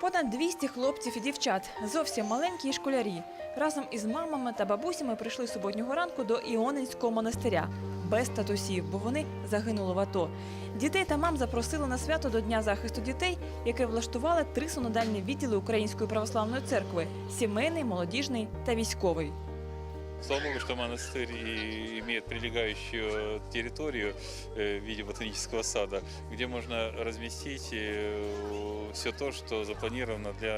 Понад 200 хлопців і дівчат, зовсім маленькі і школярі, разом із мамами та бабусями прийшли суботнього ранку до Іонинського монастиря без татусів, бо вони загинули в АТО. Дітей та мам запросили на свято до Дня захисту дітей, яке влаштували три синодальні відділи Української православної церкви: сімейний, молодіжний та військовий. Слава Богу, что монастырь имеет прилегающую территорию э, в виде ботанического сада, где можно разместить все то, что запланировано для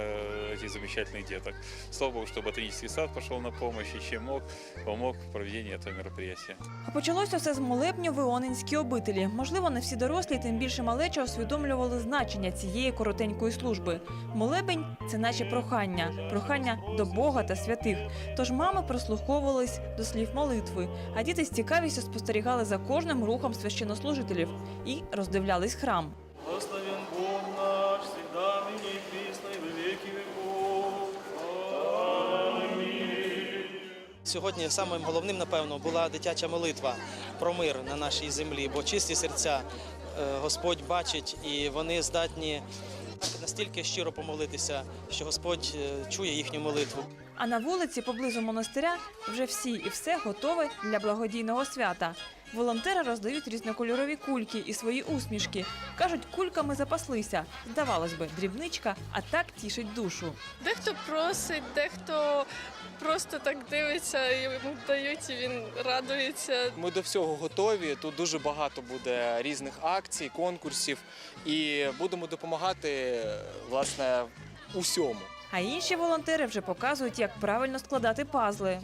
этих замечательных деток. Слава Богу, что ботанический сад пошел на помощь и чем мог, помог в проведении этого мероприятия. А почалося все з молебню в Іонинській обителі. Можливо, не всі дорослі, тим більше малеча усвідомлювали значення цієї коротенької служби. Молебень це наче прохання, прохання до Бога та святих. Тож мами прислуховувались до слів молитви, а діти з цікавістю спостерігали за кожним рухом священнослужителів і роздивлялись храм. Благословен Сьогодні самим головним, напевно, була дитяча молитва про мир на нашій землі, бо чисті серця е, Господь бачить і вони здатні настільки щиро помолитися, що Господь е, чує їхню молитву. А на вулиці поблизу монастиря вже всі і все готове для благодійного свята. Волонтери роздають різнокольорові кульки і свої усмішки. Кажуть, кульками запаслися. Здавалось би, дрібничка, а так тішить душу. Дехто просить, дехто просто так дивиться, йому дають, і він радується. Ми до всього готові. Тут дуже багато буде різних акцій, конкурсів, і будемо допомагати власне усьому. А інші волонтери вже показують, як правильно складати пазли.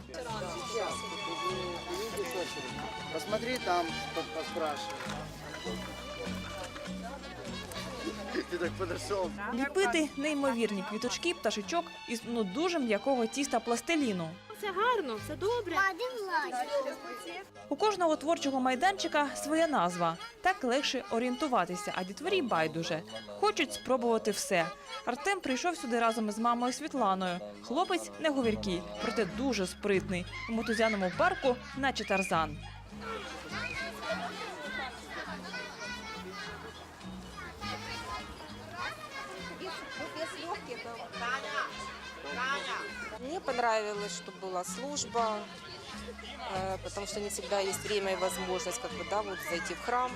Посмотри там, по- поспрашивай. Ты так. Ліпити неймовірні квіточки, пташечок із ну дуже м'якого тіста пластиліну. Все гарно, все добре. У кожного творчого майданчика своя назва. Так легше орієнтуватися, а дітворі байдуже. Хочуть спробувати все. Артем прийшов сюди разом із мамою Світланою. Хлопець не говіркий, проте дуже спритний. У мотузяному парку, наче тарзан. Мне понравилось, что была служба, э, потому что не всегда есть время и возможность как бы, да, вот зайти в храм.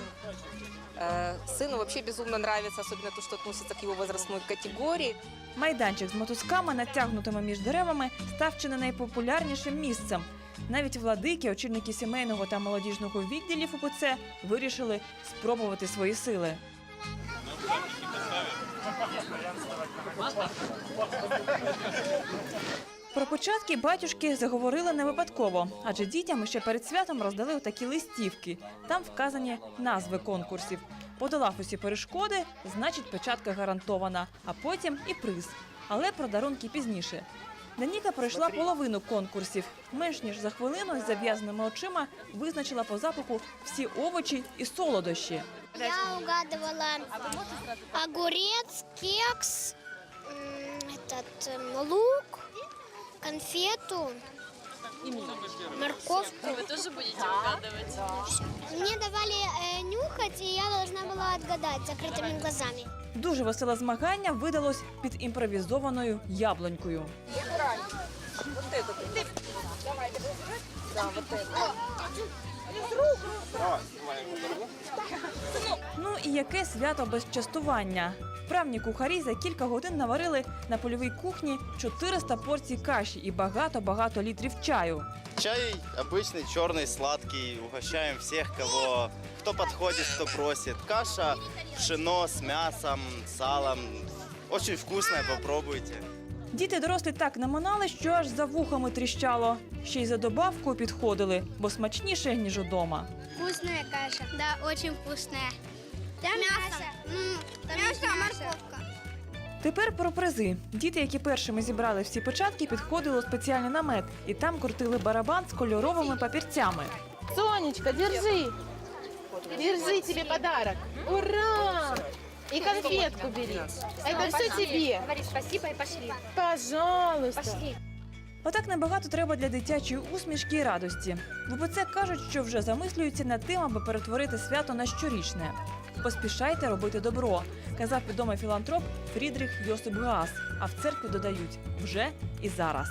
Э, Сыну вообще безумно нравится, особенно то, что относится к его возрастной категории. Майданчик з мотузками, натягнутими між деревами, став чи не найпопулярнішим місцем. Навіть владики, очільники сімейного та молодіжного відділів УПЦ вирішили спробувати свої сили. Про початки батюшки заговорили не випадково, адже дітям ще перед святом роздали отакі листівки. Там вказані назви конкурсів. Подолав усі перешкоди, значить, печатка гарантована, а потім і приз. Але про дарунки пізніше. Даніка пройшла половину конкурсів. Менш ніж за хвилину з зав'язаними очима визначила по запаху всі овочі і солодощі. Я угадывала огурец, кекс, м, этот м, лук, конфету, морковку. Ви теж будете угадувати? Мне давали э, нюхать, и я должна была отгадать закрытыми глазами. Дуже веселе змагання видалось під імпровізованою яблунькою. Ну і яке свято без частування? Вправні кухарі за кілька годин наварили на польовій кухні 400 порцій каші і багато-багато літрів чаю. Чай обычный, черный, сладкий. Угощаем всех, кого кто подходит, кто просит. Каша, пшено с мясом, салом. Очень вкусная, попробуйте. Діти дорослі так наминали, що аж за вухами тріщало. Ще й за добавкою підходили, бо смачніше, ніж удома. Вкусная каша. Да, очень вкусная. Там мясо. Мясо, морковка. Тепер про призи. Діти, які першими зібрали всі початки, підходили у спеціальний намет і там крутили барабан з кольоровими папірцями. Сонечка, держи. Держи тебе подарок. Ура! И конфетку бери. Это все тебе. Говори спасибо и пошли. Пожалуйста. Пошли. Отак небагато треба для дитячої усмішки і радості. В УПЦ кажуть, що вже замислюються над тим, аби перетворити свято на щорічне. Поспішайте робити добро, казав відомий філантроп Фрідріх Йосип Гаас. А в церкві додають вже і зараз.